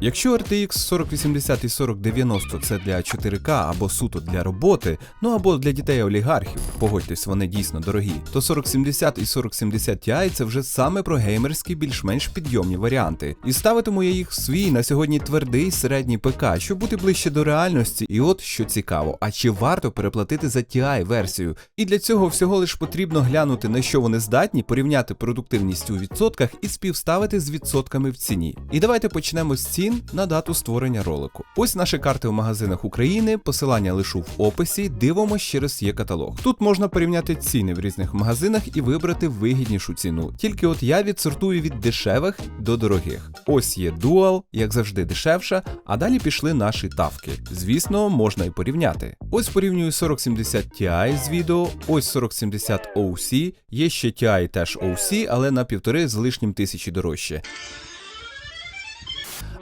Якщо RTX 4080 і 4090 це для 4К або суто для роботи, ну або для дітей олігархів, погодьтесь, вони дійсно дорогі, то 4070 і 4070 Ti це вже саме про геймерські більш-менш підйомні варіанти. І ставитиму я їх в свій на сьогодні твердий середній ПК, щоб бути ближче до реальності. І от що цікаво, а чи варто переплатити за TI версію? І для цього всього лиш потрібно глянути на що вони здатні, порівняти продуктивність у відсотках і співставити з відсотками в ціні. І давайте почнемо з цін на дату створення ролику. Ось наші карти в магазинах України, посилання лишу в описі, дивимося через є каталог. Тут можна порівняти ціни в різних магазинах і вибрати вигіднішу ціну. Тільки от я відсортую від дешевих до дорогих. Ось є Dual, як завжди дешевша, а далі пішли наші тавки. Звісно, можна і порівняти. Ось порівнюю 4070 Ti з відео, ось 4070 OC, є ще TI теж OC, але на півтори з лишнім тисячі дорожче.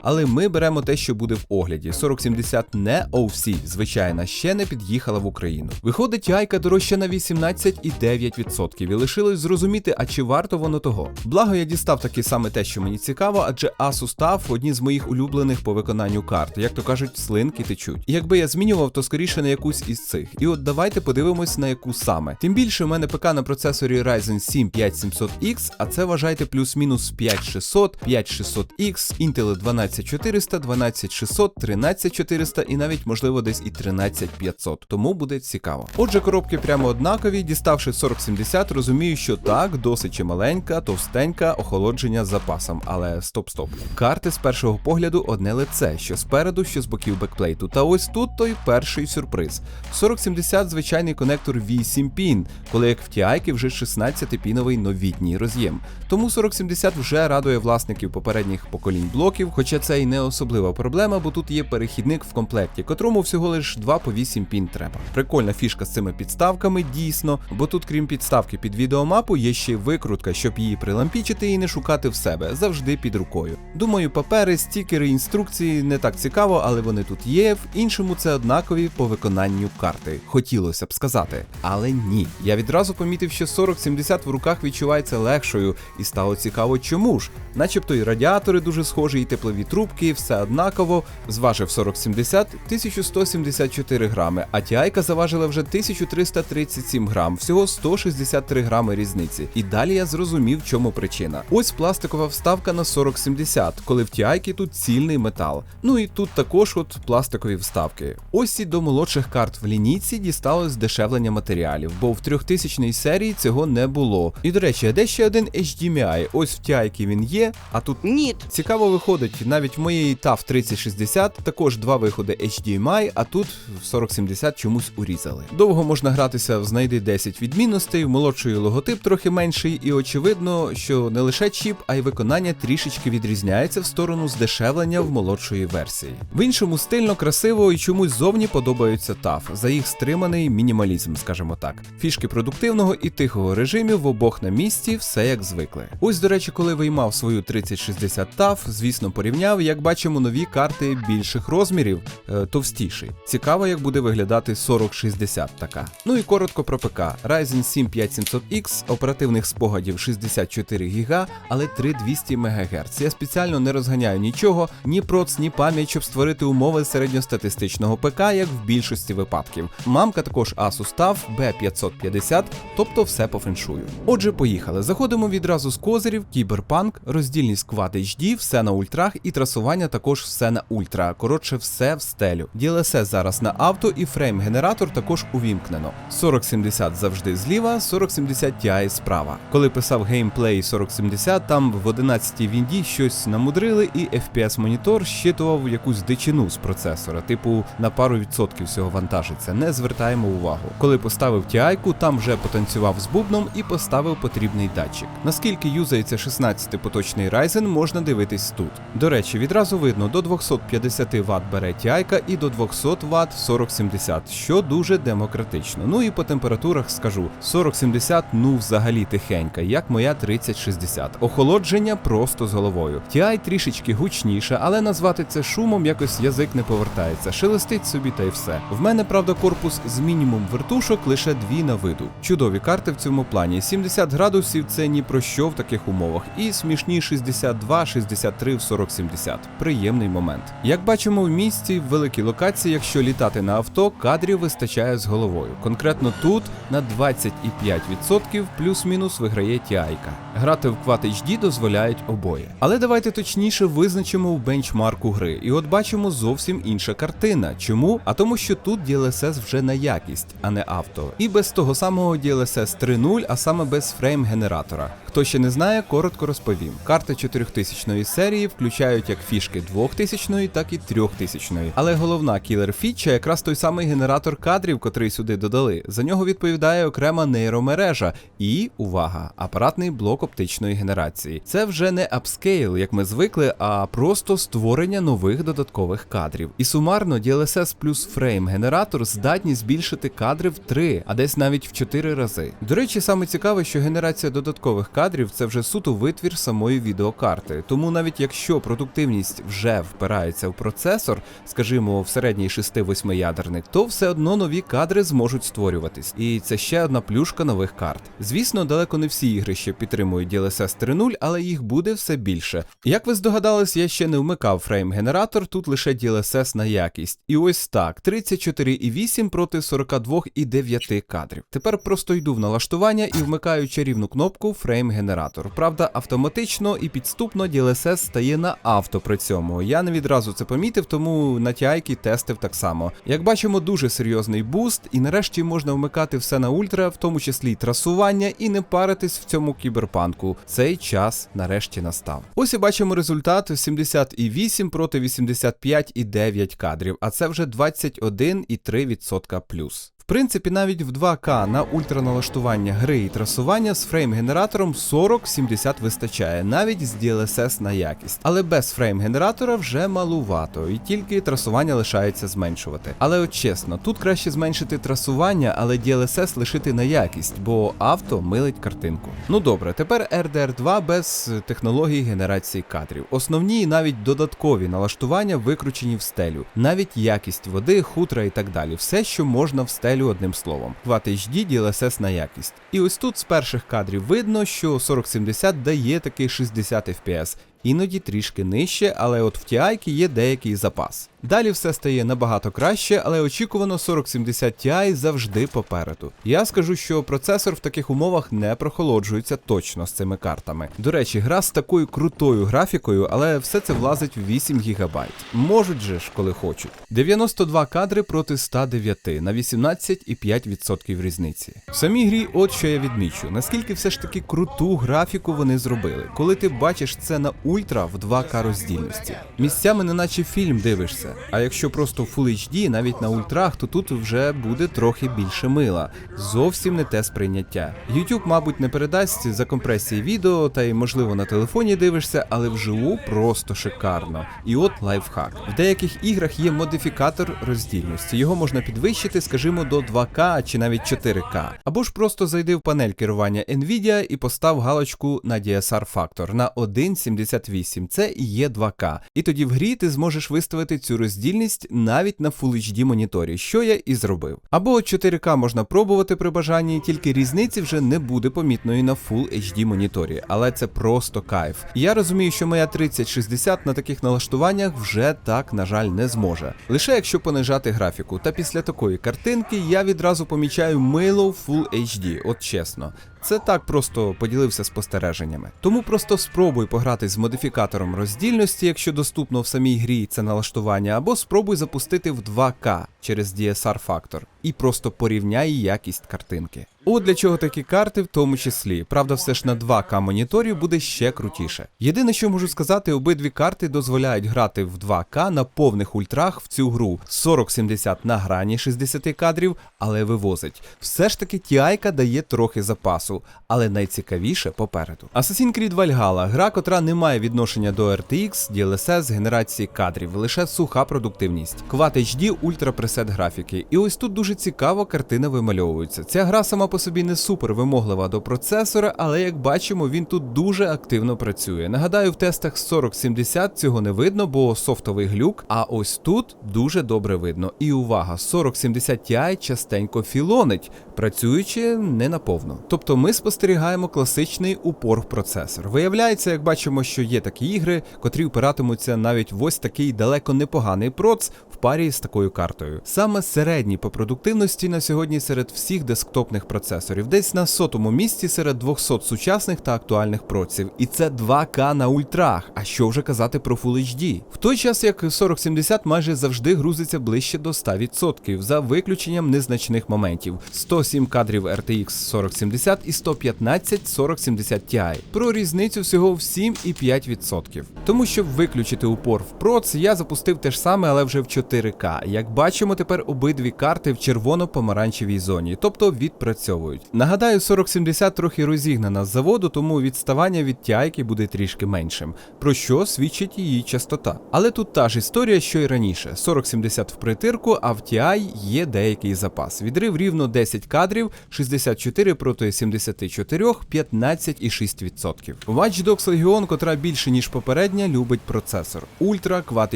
Але ми беремо те, що буде в огляді. 4070 не OC, звичайна, ще не під'їхала в Україну. Виходить, яйка дорожча на 18,9% і лишилось зрозуміти, а чи варто воно того. Благо я дістав таки саме те, що мені цікаво, адже Asus став одні з моїх улюблених по виконанню карт, як то кажуть, слинки течуть. Якби я змінював, то скоріше на якусь із цих. І от давайте подивимось на яку саме. Тим більше в мене ПК на процесорі Ryzen 7 5700X, а це вважайте плюс-мінус 5600, 5600X, Intel 12400, 12600, 13400 і навіть можливо десь і 13500. Тому буде цікаво. Отже, коробки прямо однакові. Діставши 4070, розумію, що так, досить чималенька, товстенька, охолодження з запасом. Але стоп-стоп. Карти з першого погляду одне лице, що спереду, що з боків бекплейту. Та ось тут той перший сюрприз. 4070 звичайний конектор 8 пін, коли як в TI вже 16-піновий новітній роз'єм. Тому 4070 вже радує власників попередніх поколінь блоків, хоча це і не особлива проблема, бо тут є перехідник в комплекті, котрому всього лиш 2 по 8 пін треба. Прикольна фішка з цими підставками, дійсно, бо тут, крім підставки під відеомапу, є ще й викрутка, щоб її прилампічити і не шукати в себе, завжди під рукою. Думаю, папери, стікери, інструкції не так цікаво, але вони тут є. В іншому це однакові по виконанню карти. Хотілося б сказати, але ні. Я відразу помітив, що 4070 в руках відчувається легшою, і стало цікаво, чому ж, начебто і радіатори дуже схожі, і теплові трубки, все однаково. Зважив 4070 1174 грами, а TI заважила вже 1337 грам, всього 163 грами різниці. І далі я зрозумів, в чому причина. Ось пластикова вставка на 4070, коли в TI тут цільний метал. Ну і тут також от пластикові вставки. Ось і до молодших карт в лінійці дісталось здешевлення матеріалів, бо в 3000 серії цього не було. І до речі, а де ще один HDMI? Ось в TI він є, а тут Ніт. Цікаво виходить, навіть в моєї TAF 3060 також два виходи HDMI, а тут в 4070 чомусь урізали. Довго можна гратися в знайди 10 відмінностей, в молодшої логотип трохи менший, і очевидно, що не лише чіп, а й виконання трішечки відрізняється в сторону здешевлення в молодшої версії. В іншому стильно, красиво і чомусь зовні подобаються TAF, за їх стриманий мінімалізм, скажімо так. Фішки продуктивного і тихого режимів в обох на місці, все як звикли. Ось, до речі, коли виймав свою 3060 TAF, звісно, порівняв, як бачимо, нові карти більших розмірів, е, товстіші. Цікаво, як буде виглядати 4060 така. Ну і коротко про ПК. Ryzen 7 5700X, оперативних спогадів 64 ГБ, але 3200 МГц. Я спеціально не розганяю нічого, ні проц, ні пам'ять, щоб створити умови середньостатистичного ПК, як в більшості випадків. Мамка також Asus TUF B550, тобто все по феншую. Отже, поїхали. Заходимо відразу з козирів, кіберпанк, роздільність Quad HD, все на ультрах і трасування також все на ультра. Коротше, все в стелю. DLSS зараз на авто і фрейм-генератор також увімкнено. 4070 завжди зліва, 4070 Ti справа. Коли писав геймплей 4070, там в 11-й вінді щось намудрили, і FPS монітор щитував якусь дичину з процесора, типу на пару відсотків всього вантажиться. Не звертаємо увагу. Коли поставив TI-ку, там вже потанцював з бубном і поставив потрібний датчик. Наскільки юзається 16-поточний Ryzen, можна дивитись тут. До речі, відразу видно, до 250 Вт бере TI і до 200 Вт 4070, що дуже демократично. Ну і по температурах скажу: 4070 ну взагалі тихенька, як моя 3060. Охолодження просто з головою. TI трішечки гучніше, але назвати це шумом якось язик не повертається. Шелестить собі та й все. В мене, правда, корпус з мінімум вертушок лише дві на виду. Чудові карти в цьому плані. 70 градусів це ні про що в таких умовах. І смішні 62-63 в 4070. 4070. Приємний момент. Як бачимо в місті, в великій локації, якщо літати на авто, кадрів вистачає з головою. Конкретно тут на 25% плюс-мінус виграє TI. Грати в Quad HD дозволяють обоє. Але давайте точніше визначимо в бенчмарку гри. І от бачимо зовсім інша картина. Чому? А тому, що тут DLSS вже на якість, а не авто. І без того самого DLSS 3.0, а саме без фрейм генератора. Хто ще не знає, коротко розповім. Карти 4000 серії включають як фішки 2000, так і 3000. Але головна кілер фіча якраз той самий генератор кадрів, котрий сюди додали. За нього відповідає окрема нейромережа і, увага, апаратний блок оптичної генерації. Це вже не апскейл, як ми звикли, а просто створення нових додаткових кадрів. І сумарно DLSS плюс фрейм генератор здатні збільшити кадри в 3, а десь навіть в 4 рази. До речі, саме цікаве, що генерація додаткових кадрів це вже суто витвір самої відеокарти. Тому навіть якщо продуктивність вже впирається в процесор, скажімо, в середній 6-8 ядерник, то все одно нові кадри зможуть створюватись. І це ще одна плюшка нових карт. Звісно, далеко не всі ігри ще підтримують DLSS 3.0, але їх буде все більше. Як ви здогадались, я ще не вмикав фрейм генератор, тут лише DLSS на якість. І ось так: 34,8 проти 42,9 кадрів. Тепер просто йду в налаштування і вмикаю чарівну кнопку фрейм генератор. Правда, автоматично і підступно DLSS стає на авто при цьому. Я не відразу це помітив, тому на TI тестив так само. Як бачимо, дуже серйозний буст, і нарешті можна вмикати все на ультра, в тому числі й трасування, і не паритись в цьому кіберпанку. Цей час нарешті настав. Ось і бачимо результат 78 проти 85,9 кадрів, а це вже 21,3% плюс. Принципі, навіть в 2К на ультраналаштування гри і трасування з фрейм-генератором 40-70 вистачає, навіть з DLSS на якість. Але без фрейм-генератора вже малувато, і тільки трасування лишається зменшувати. Але от чесно, тут краще зменшити трасування, але DLSS лишити на якість, бо авто милить картинку. Ну добре, тепер RDR2 без технології генерації кадрів. Основні і навіть додаткові налаштування викручені в стелю, навіть якість води, хутра і так далі. Все, що можна в стелю одним словом. Quad HD DLSS на якість. І ось тут з перших кадрів видно, що 4070 дає такий 60 FPS. Іноді трішки нижче, але от в TI є деякий запас. Далі все стає набагато краще, але очікувано 4070 Ti завжди попереду. Я скажу, що процесор в таких умовах не прохолоджується точно з цими картами. До речі, гра з такою крутою графікою, але все це влазить в 8 ГБ. Можуть же ж, коли хочуть. 92 кадри проти 109 на 18,5% різниці. В самій грі, от що я відмічу, наскільки все ж таки круту графіку вони зробили. Коли ти бачиш це на ультра в 2К роздільності. Місцями неначе фільм дивишся. А якщо просто Full HD, навіть на ультрах, то тут вже буде трохи більше мила. Зовсім не те сприйняття. YouTube, мабуть, не передасть за компресії відео, та й можливо на телефоні дивишся, але вживу просто шикарно. І от лайфхак. В деяких іграх є модифікатор роздільності. Його можна підвищити, скажімо, до 2К чи навіть 4К. Або ж просто зайди в панель керування Nvidia і постав галочку на DSR фактор на 1,78. Це і є 2К. І тоді в грі ти зможеш виставити цю роздільність навіть на Full HD моніторі, що я і зробив. Або 4К можна пробувати при бажанні, тільки різниці вже не буде помітної на Full HD моніторі, але це просто кайф. Я розумію, що моя 3060 на таких налаштуваннях вже так, на жаль, не зможе. Лише якщо понижати графіку. Та після такої картинки я відразу помічаю мило Full HD, от чесно. Це так просто поділився спостереженнями. Тому просто спробуй пограти з модифікатором роздільності, якщо доступно в самій грі це налаштування, або спробуй запустити в 2К через DSR фактор і просто порівняй якість картинки. От для чого такі карти, в тому числі. Правда, все ж на 2К моніторі буде ще крутіше. Єдине, що можу сказати, обидві карти дозволяють грати в 2К на повних ультрах в цю гру 4070 на грані 60 кадрів, але вивозить. Все ж таки TI дає трохи запасу, але найцікавіше попереду. Assassin's Creed Valhalla – гра, котра не має відношення до RTX, DLSS, генерації кадрів, лише суха продуктивність. Quad HD ультра пресет графіки. І ось тут дуже цікава картина вимальовується. Ця гра сама по собі не супер вимоглива до процесора, але як бачимо, він тут дуже активно працює. Нагадаю, в тестах 4070 цього не видно, бо софтовий глюк. А ось тут дуже добре видно. І увага, 4070 Ti частенько філонить, працюючи не наповно. Тобто ми спостерігаємо класичний упор в процесор. Виявляється, як бачимо, що є такі ігри, котрі впиратимуться навіть в ось такий далеко непоганий проц парі з такою картою. Саме середній по продуктивності на сьогодні серед всіх десктопних процесорів, десь на сотому місці серед 200 сучасних та актуальних проців. І це 2К на ультрах. А що вже казати про Full HD? В той час як 4070 майже завжди грузиться ближче до 100%, за виключенням незначних моментів: 107 кадрів RTX 4070 і 115 4070 Ti. Про різницю всього в 7,5%. Тому щоб виключити упор в проц, я запустив те ж саме, але вже в 4К. Як бачимо, тепер обидві карти в червоно-помаранчевій зоні, тобто відпрацьовують. Нагадаю, 4070 трохи розігнана з заводу, тому відставання від TI буде трішки меншим, про що свідчить її частота. Але тут та ж історія, що й раніше: 4070 в притирку, а в TI є деякий запас. Відрив рівно 10 кадрів, 64 проти 74, 15,6%. Watch Dogs Legion, котра більше ніж попередня, любить процесор. Ultra, Quad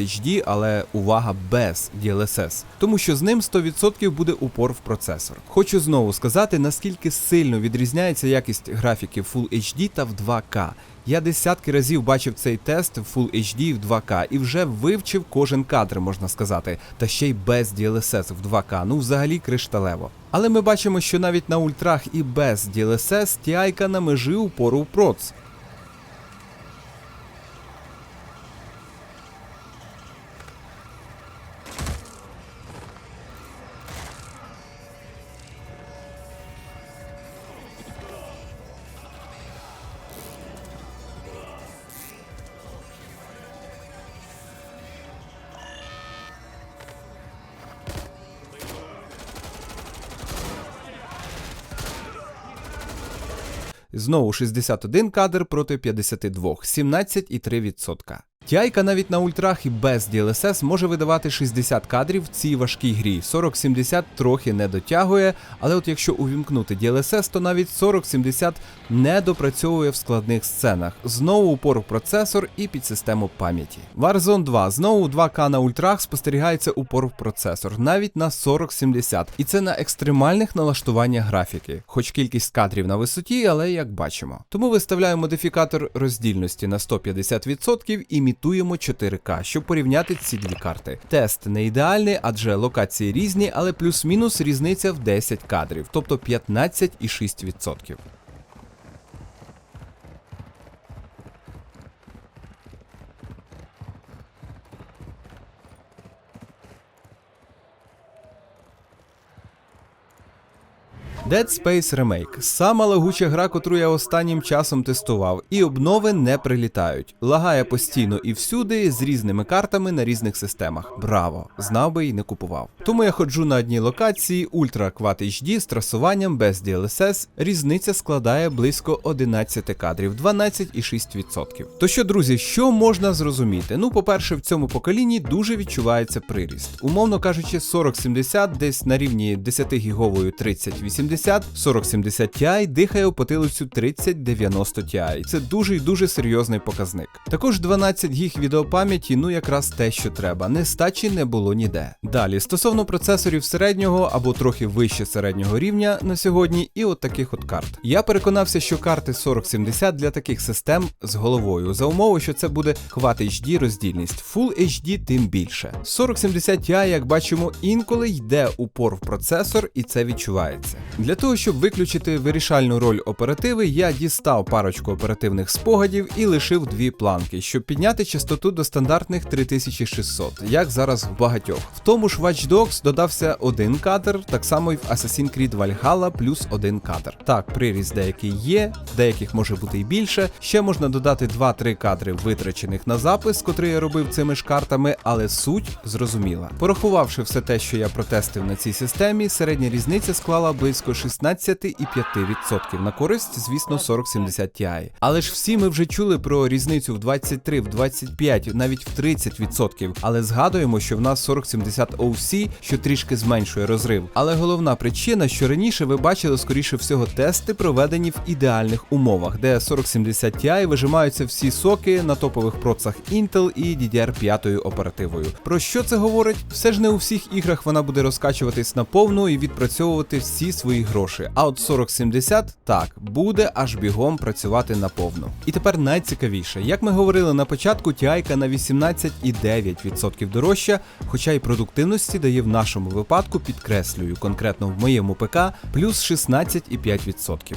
HD, але увага без DLSS, тому що з ним 100% буде упор в процесор. Хочу знову сказати, наскільки сильно відрізняється якість графіки Full HD та в 2К. Я десятки разів бачив цей тест в Full HD в 2К і вже вивчив кожен кадр, можна сказати, та ще й без DLSS в 2К, ну взагалі кришталево. Але ми бачимо, що навіть на ультрах і без DLSS TI на межі упору в проц. Знову 61 кадр проти 52, 17,3%. TI навіть на ультрах і без DLSS може видавати 60 кадрів в цій важкій грі. 4070 трохи не дотягує, але от якщо увімкнути DLSS, то навіть 4070 не допрацьовує в складних сценах. Знову упор в процесор і під систему пам'яті. Warzone 2 знову 2К на ультрах спостерігається упор в процесор, навіть на 4070. І це на екстремальних налаштуваннях графіки, хоч кількість кадрів на висоті, але як бачимо. Тому виставляю модифікатор роздільності на 150% і імітуємо 4К, щоб порівняти ці дві карти. Тест не ідеальний, адже локації різні, але плюс-мінус різниця в 10 кадрів, тобто 15,6%. Dead Space Remake сама лагуча гра, котру я останнім часом тестував, і обнови не прилітають. Лагає постійно і всюди з різними картами на різних системах. Браво! Знав би і не купував. Тому я ходжу на одній локації Ultra Quad HD з трасуванням без DLSS. Різниця складає близько 11 кадрів, 12,6%. То що, друзі, що можна зрозуміти? Ну, по-перше, в цьому поколінні дуже відчувається приріст. Умовно кажучи, 4070 десь на рівні 10 гіговою 3080 4070 Ti дихає у потилицю 3090 Ti. Це дуже і дуже серйозний показник. Також 12 гіг відеопам'яті, ну якраз те, що треба. Нестачі не було ніде. Далі, стосовно процесорів середнього або трохи вище середнього рівня на сьогодні, і от таких от карт. Я переконався, що карти 4070 для таких систем з головою, за умови, що це буде Quad HD роздільність, Full HD тим більше. 4070 Ti, як бачимо, інколи йде упор в процесор, і це відчувається. Для того, щоб виключити вирішальну роль оперативи, я дістав парочку оперативних спогадів і лишив дві планки, щоб підняти частоту до стандартних 3600, як зараз в багатьох. В тому ж Watch Dogs додався один кадр, так само і в Assassin's Creed Valhalla плюс один кадр. Так, приріст деякий є, деяких може бути і більше. Ще можна додати 2-3 кадри витрачених на запис, котрий я робив цими ж картами, але суть зрозуміла. Порахувавши все те, що я протестив на цій системі, середня різниця склала близько близько 16,5% на користь, звісно, 4070 Ti. Але ж всі ми вже чули про різницю в 23, в 25, навіть в 30%. Але згадуємо, що в нас 4070 OC, що трішки зменшує розрив. Але головна причина, що раніше ви бачили, скоріше всього, тести проведені в ідеальних умовах, де 4070 Ti вижимаються всі соки на топових процах Intel і DDR5 оперативою. Про що це говорить? Все ж не у всіх іграх вона буде розкачуватись на повну і відпрацьовувати всі свої гроші. А от 4070 так буде аж бігом працювати наповну. І тепер найцікавіше, як ми говорили на початку, TI на 18,9% дорожча, хоча й продуктивності дає в нашому випадку, підкреслюю, конкретно в моєму ПК, плюс 16,5%.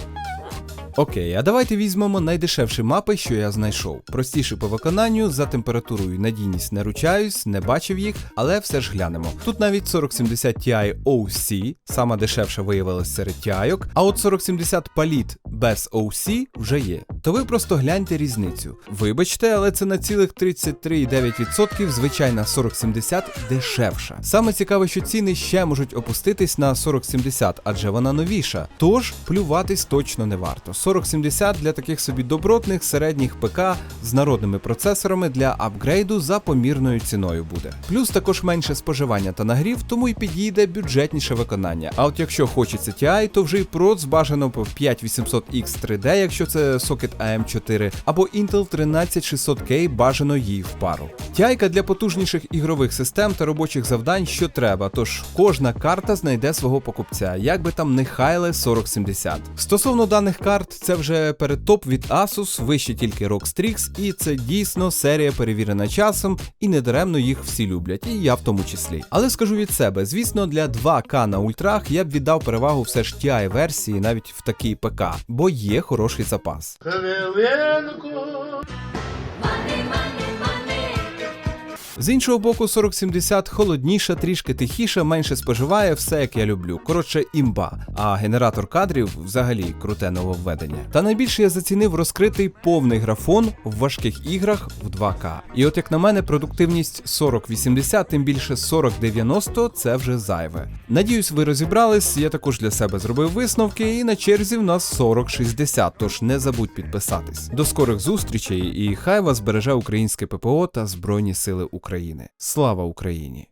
Окей, а давайте візьмемо найдешевші мапи, що я знайшов. Простіші по виконанню, за температурою і надійність не ручаюсь, не бачив їх, але все ж глянемо. Тут навіть 4070 Ti OC, сама дешевша виявилась серед TI, а от 4070 Palit без OC вже є. То ви просто гляньте різницю. Вибачте, але це на цілих 33,9% звичайна 4070 дешевша. Саме цікаве, що ціни ще можуть опуститись на 4070, адже вона новіша. Тож плюватись точно не варто. 4070 для таких собі добротних середніх ПК з народними процесорами для апгрейду за помірною ціною буде. Плюс також менше споживання та нагрів, тому й підійде бюджетніше виконання. А от якщо хочеться TI, то вже й проц бажано по 5800X 3D, якщо це сокет AM4, або Intel 13600K бажано їй в пару. TI для потужніших ігрових систем та робочих завдань, що треба, тож кожна карта знайде свого покупця, як би там не хайле 4070. Стосовно даних карт, це вже передтоп від Asus, вище тільки ROG Strix, і це дійсно серія перевірена часом, і недаремно їх всі люблять, і я в тому числі. Але скажу від себе, звісно, для 2К на ультрах я б віддав перевагу все ж TI версії навіть в такий ПК, бо є хороший запас. Хвилинку. З іншого боку, 4070 холодніша, трішки тихіша, менше споживає, все як я люблю. Коротше, імба. А генератор кадрів взагалі круте нововведення. Та найбільше я зацінив розкритий повний графон в важких іграх в 2К. І от як на мене, продуктивність 4080, тим більше 4090 це вже зайве. Надіюсь, ви розібрались. Я також для себе зробив висновки, і на черзі в нас 4060, тож не забудь підписатись. До скорих зустрічей і хай вас береже українське ППО та Збройні Сили України. Слава Україні!